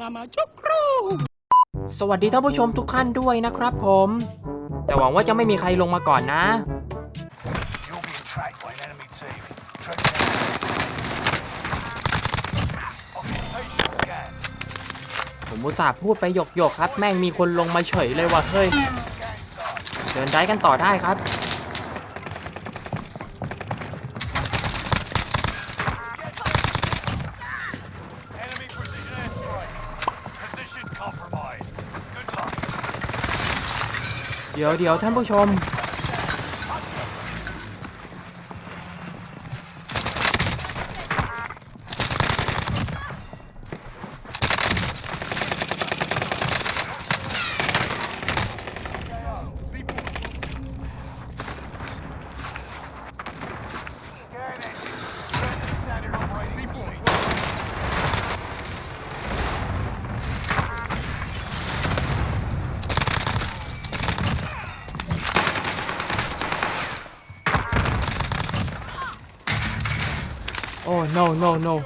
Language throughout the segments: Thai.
lama cuk cru. สวัสดีท่านผู้ชมทุกท่านด้วยนะครับผม แต่หวังว่าจะไม่มีใครลงมาก่อนนะ ผมอุตส่าห์พูดไปหยกๆครับ แม่งมีคนลงมาเฉยเลยว่ะเฮ้ย เดินได้กันต่อได้ครับ ดี๋ยวเดี๋ยวท่านผู้ชม no, no, no.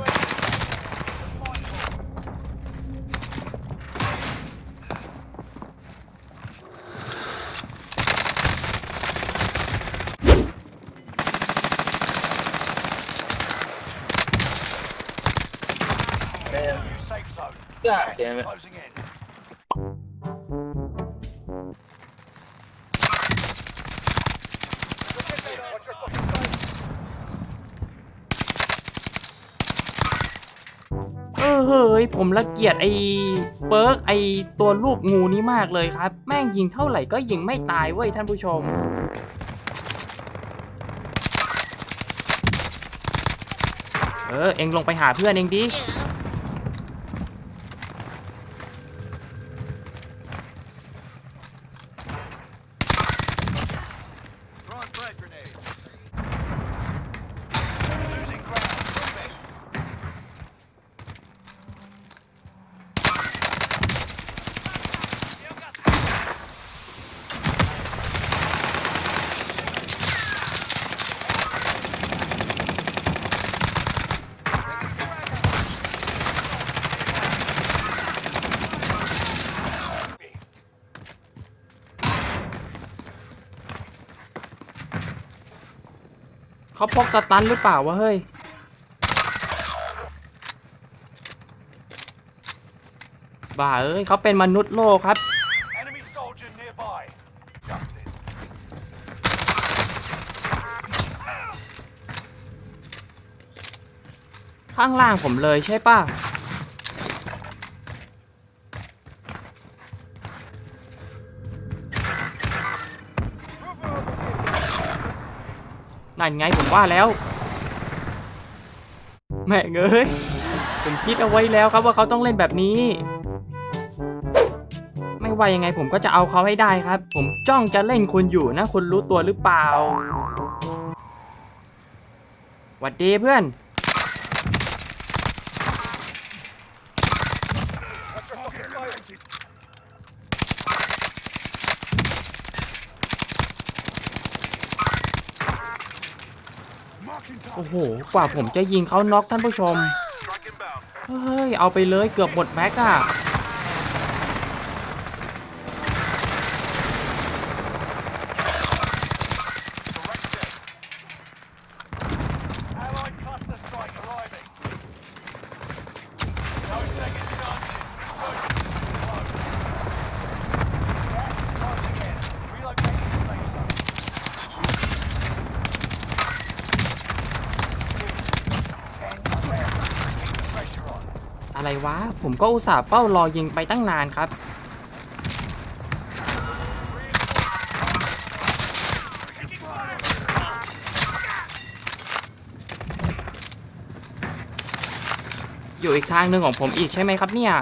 God damn it. เฮ้ยผมละเกียดไอ้เปิร์กไอ้ตัวรูปงูนี้มากเลยครับ แม่งยิงเท่าไหร่ก็ยิงไม่ตายเว้ยท่านผู้ชมเออ เอ็งลงไปหาเพื่อนเองดิ เขาพกสตันหรือเปล่าวะเฮ้ย บ้าเอ้ยเขาเป็นมนุษย์โลกครับ Enemy soldier nearby. Justin. ข้างล่างผมเลยใช่ป่ะ นั่นไงผมว่าแล้ว แม่เอ้ยผมคิดเอาไว้แล้วครับว่าเขาต้องเล่นแบบนี้ ไม่ว่ายังไงผมก็จะเอาเขาให้ได้ครับ ผมจ้องจะเล่นคุณอยู่นะคุณรู้ตัวหรือเปล่าหวัดดีเพื่อน โอ้โห กว่าผมจะยิงเขาน็อกท่านผู้ชม เฮ้ย เอาไปเลยเกือบหมดแม็กอะ อะไรวะ ผมก็อุตส่าห์เฝ้ารอยิงไปตั้งนานครับ อยู่อีกทางหนึ่งของผมอีกใช่ไหมครับเนี่ย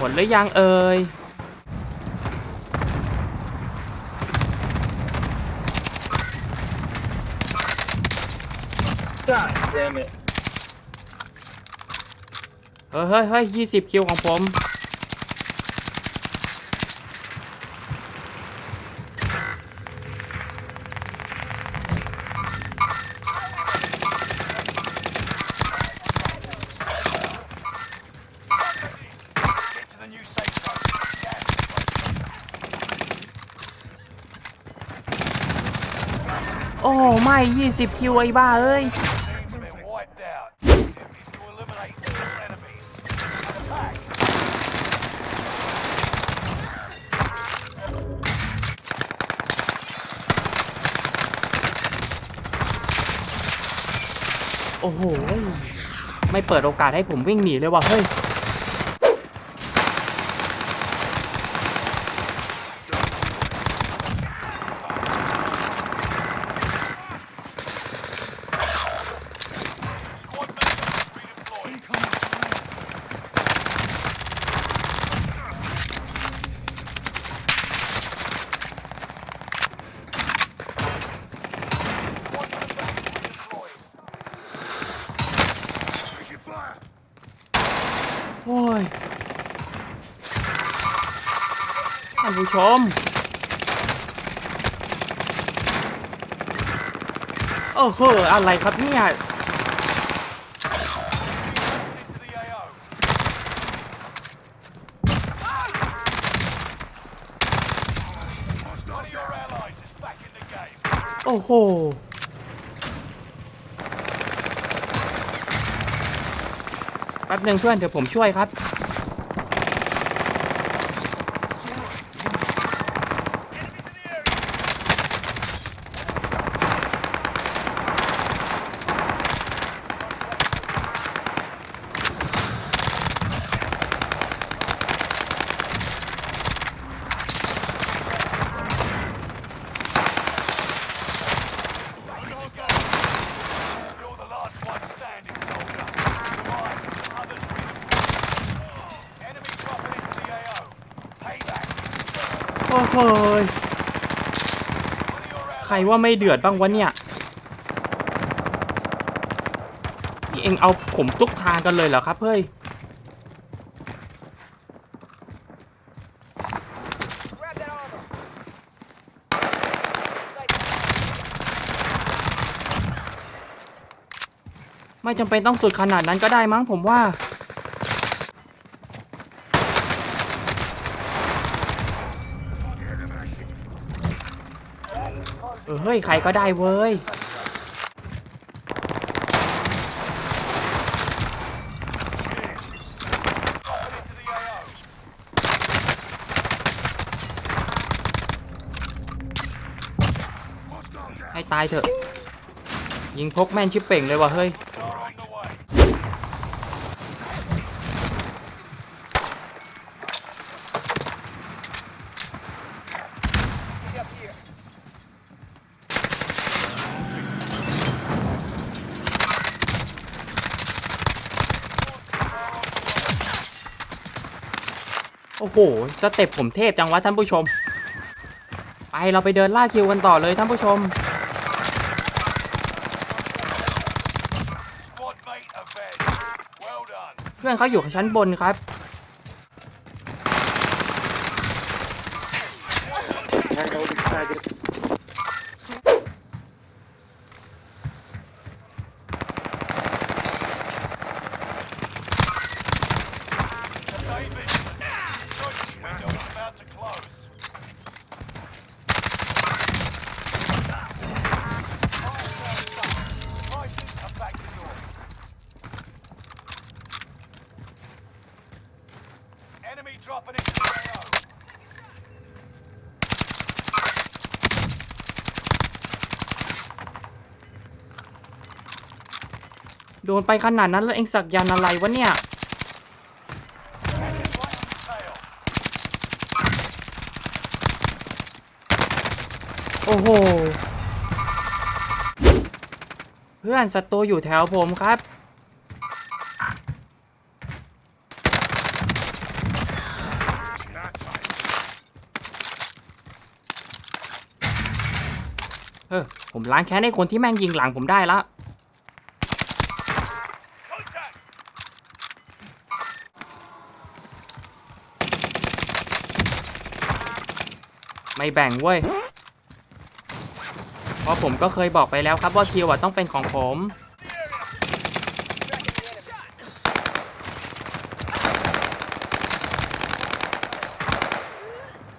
ผลหรือยังเอ่ย God damn it. เฮ้ยเฮ้ยเฮ้ยยี่สิบคิวของผม 20 คิวไอ้บ้าเอ้ยโอ้โห ไม่เปิดโอกาสให้ผมวิ่งหนีเลยว่ะเฮ้ย โอ้ยท่านผู้ชม โอ้โหออะไรครับเนี่ย โอ้โห แป๊บหนึ่งเพื่อนเดี๋ยวผมช่วยครับ โอ้โหใครว่าไม่เดือดบ้างวะเนี่ยนี่เองเอาผมทุกทางกันเลยเหรอครับเฮ้ย Grab that armor. ไม่จำเป็นต้องสุดขนาดนั้นก็ได้มั้งผมว่า เฮ้ย ใครก็ได้เว้ย ให้ตายเถอะ ยิงพกแม่นชิบเป่งเลยว่ะเฮ้ย Car on the way. โอ้โห สเต็ปผมเทพจังวะท่านผู้ชม ไปเราไปเดินล่าคิวกันต่อเลยท่านผู้ชม เพื่อนเขาอยู่ชั้นบนครับ โดนไปขนาดนั้นแล้วเองสักยันอะไรวะเนี่ย โอ้โห เพื่อนศัตรูอยู่แถวผมครับ เออผมล้างแค้นให้คนที่แม่งยิงหลังผมได้ละ ไม่แบ่งเว้ย เพราะผมก็เคยบอกไปแล้วครับว่าคิวอะต้องเป็นของผม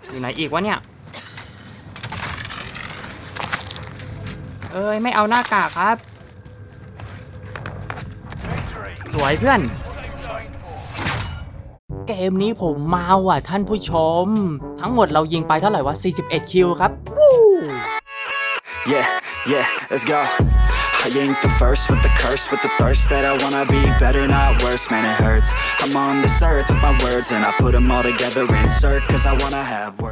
อยู่ไหนอีกวะเนี่ย เอ้ย ไม่เอาหน้ากากครับ สวยเพื่อน เกมนี้ผมมาว่ะท่านผู้ชม ทั้งหมดเรายิงไปเท่าไหร่วะ 41 คิวครับวู้ Yeah, yeah, let's go. I ain't the first with the curse, with the thirst that I wanna be better, not worse, man, it hurts. I'm on this earth with my words, and I put them all together, insert, cause I wanna have worth.